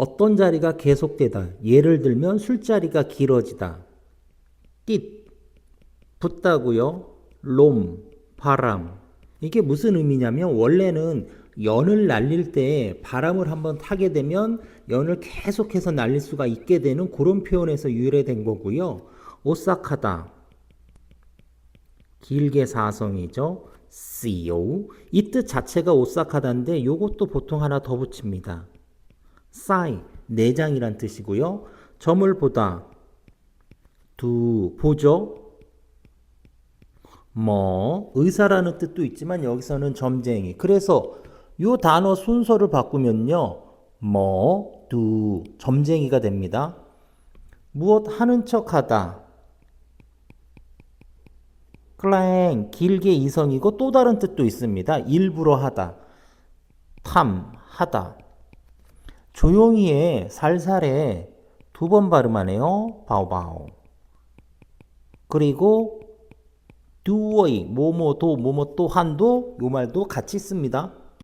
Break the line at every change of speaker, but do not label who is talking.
어떤 자리가 계속되다. 예를 들면 술자리가 길어지다. 띠 붙다고요. 롬, 바람. 이게 무슨 의미냐면 원래는 연을 날릴 때 바람을 한번 타게 되면 연을 계속해서 날릴 수가 있게 되는 그런 표현에서 유래된 거고요. 오싹하다. 길게 사성이죠. CO. 이뜻 자체가 오싹하다인데 요것도 보통 하나 더 붙입니다. 싸이, 내장이란 뜻이고요. 점을 보다. 두, 보죠. 뭐, 의사라는 뜻도 있지만 여기서는 점쟁이. 그래서 요 단어 순서를 바꾸면요. 뭐, 두, 점쟁이가 됩니다. 무엇 하는 척 하다. 클랭, 길게 이성이고 또 다른 뜻도 있습니다. 일부러 하다. 탐, 하다. 조용히에 살살에 두 번 발음하네요. 바오바오. 그리고 두어이 뭐뭐 도 뭐뭐 또 한도 요 말도 같이 씁니다.